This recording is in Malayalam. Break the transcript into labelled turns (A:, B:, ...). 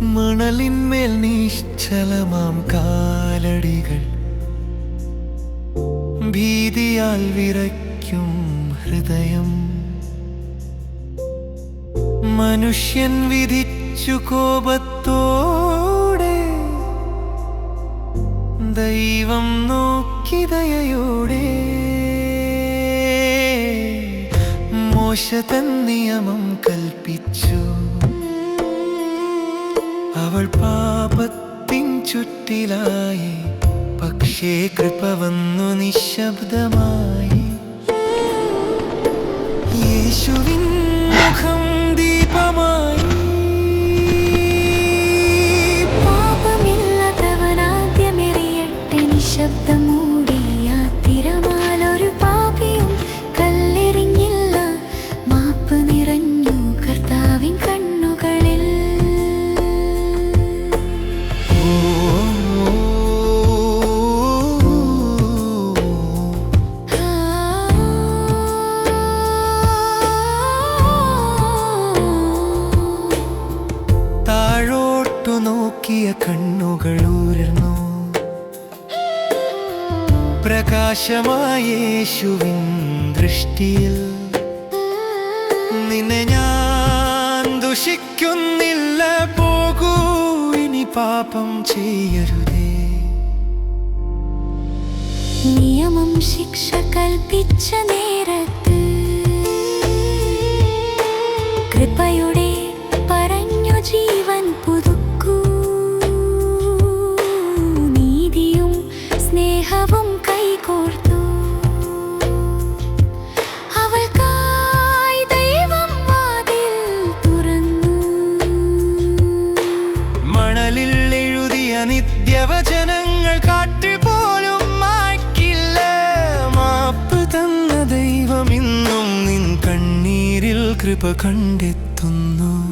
A: മണലിന്മേൽ നിശ്ചലമാം കാലടികൾ. ഭീതിയാൽ വിറയ്ക്കും ഹൃദയം. മനുഷ്യൻ വിധിച്ചു കോപത്തോടെ ദൈവം നോക്കിതയോടെ മോശ നിയമം കൽപ്പിച്ചു. അവൾ പാപത്തിൻ ചുറ്റിലായി പക്ഷേ കൃപ വന്നു നിശബ്ദമായി. യേശുവിൻ മുഖം ദീപമായി.
B: പാപമില്ലാത്തവനാദ്യമെറിയട്ടെ നിശബ്ദം
A: താഴോട്ടു നോക്കിയ കണ്ണുകൾ പ്രകാശമായേശുവിൻ പ്രകാശമായ യേശുവിൻ ദൃഷ്ടിയിൽ നിന്നെ ഞാൻ ദുഷിക്കുന്നില്ല. പോകൂ ഇനി പാപം ചെയ്യരുതേ.
B: നിയമം ശിക്ഷ കൽപ്പിച്ച നേരത്ത്
A: കൃപ കണ്ടെത്തുന്നു.